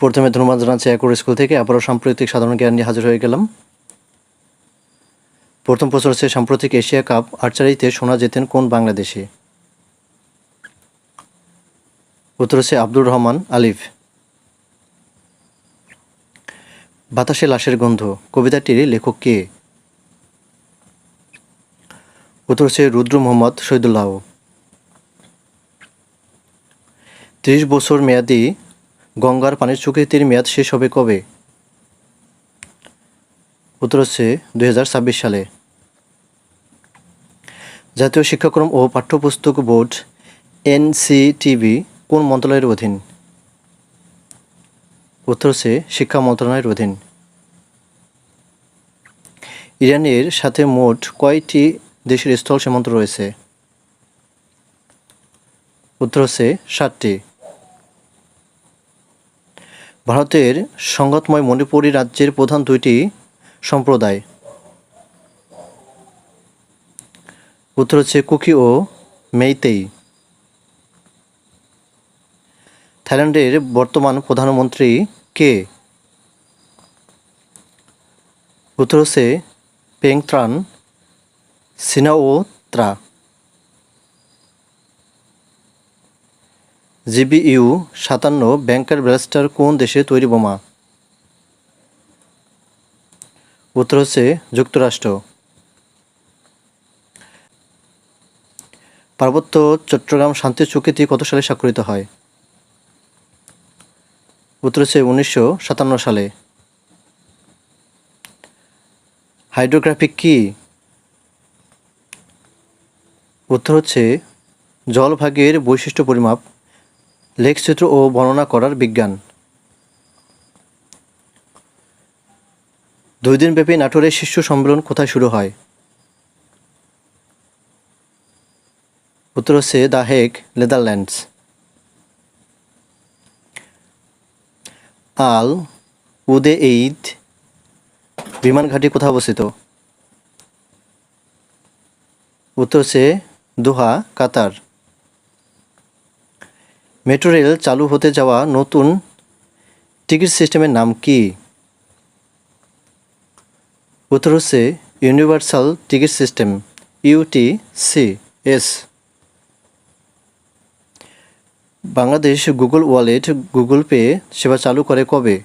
প্রথমে ধন্যবাদ জানাচ্ছি একর স্কুল থেকে। আবারও সাম্প্রতিক সাধারণ জ্ঞান নিয়ে হাজির হয়ে গেলাম। প্রথম প্রশ্ন হচ্ছে, সাম্প্রতিক এশিয়া কাপ আর্চারিতে সোনা জেতেন কোন বাংলাদেশি? উত্তর হচ্ছে আব্দুর রহমান আলিফ। বাতাসে লাশের গন্ধ, কবিতাটির লেখক কে? উত্তর হচ্ছে রুদ্র মোহাম্মদ শহীদুল্লাহ। ত্রিশ বছর মেয়াদি গঙ্গার পানির চুক্তির মেয়াদ শেষ হবে কবে? উত্তর হচ্ছে দু হাজার ছাব্বিশ সালে। জাতীয় শিক্ষাক্রম ও পাঠ্যপুস্তক বোর্ড এনসিটিভি কোন মন্ত্রণালয়ের অধীন? উত্তর হচ্ছে শিক্ষা মন্ত্রণালয়ের অধীন। ইরানের সাথে মোট কয়টি দেশের স্থল সীমান্ত রয়েছে? উত্তর হচ্ছে সাতটি। ভারতের সংঘাতময় মণিপুরী রাজ্যের প্রধান দুইটি সম্প্রদায়। উত্তর হচ্ছে কুকি ও মেইতেই। থাইল্যান্ডের বর্তমান প্রধানমন্ত্রী কে? উত্তর হচ্ছে পেংত্রান সিনাওত্রা। জিবিইউ সাতান্ন ব্যাংকার ব্লাস্টার কোন দেশে তৈরি বোমা? উত্তর হচ্ছে যুক্তরাষ্ট্র। পার্বত্য চট্টগ্রাম শান্তি চুক্তিটি কত সালে স্বাক্ষরিত হয়? উত্তর হচ্ছে উনিশশো সাতান্ন সালে। হাইড্রোগ্রাফিক কি? উত্তর হচ্ছে জলভাগের বৈশিষ্ট্য পরিমাপ। লেখচিত্র ও বর্ণনা করার বিজ্ঞান। দুই দিনব্যাপী নাটোরের শীর্ষ সম্মেলন কোথায় শুরু হয়? উত্তর হচ্ছে the Hague, Netherlands. Al Udeid বিমান ঘাঁটি কোথায় অবস্থিত? উত্তর হচ্ছে দোহা, কাতার। মেট্রো রেল চালু হতে যাওয়া নতুন টিকিট সিস্টেমের নাম কি? উত্তর হচ্ছে universal ticket system UTC S Bangladesh Google Wallet Google Pay সেবা চালু করে কবে?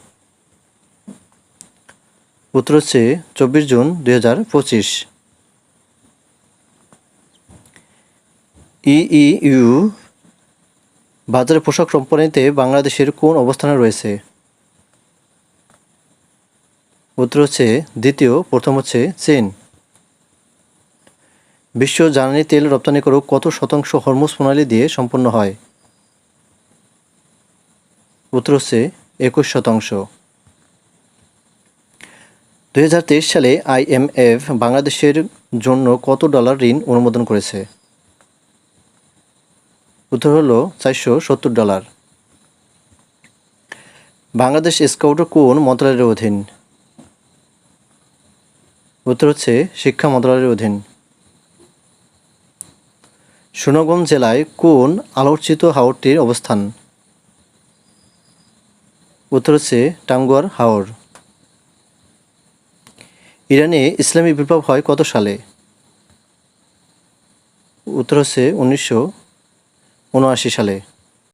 উত্তর হচ্ছে চব্বিশ জুন দুই হাজার পঁচিশ। ইইউ বাজারে পোশাক রপ্তানিতে বাংলাদেশের কোন অবস্থানে রয়েছে? উত্তর হচ্ছে, দ্বিতীয়, প্রথম হচ্ছে চীন। বিশ্ব জ্বালানি তেল রপ্তানি করে কত শতাংশ হরমুজ প্রণালী দিয়ে সম্পন্ন হয়? উত্তর হচ্ছে, একুশ শতাংশ। দু হাজার তেইশ সালে আইএমএফ বাংলাদেশের জন্য কত ডলার ঋণ অনুমোদন করেছে? উত্তর হলো চারশো সত্তর ডলার। বাংলাদেশ স্কাউট কোন মন্ত্রণালয়ের অধীন? উত্তর হচ্ছে শিক্ষা মন্ত্রণালয়ের অধীন। সুনামগঞ্জ জেলায় কোন আলোচিত হাওরটির অবস্থান? উত্তর হচ্ছে টাঙ্গুয়ার হাওর। ইরানে ইসলামী বিপ্লব হয় কত সালে? উত্তর হচ্ছে উনিশশো উনআশি সালে।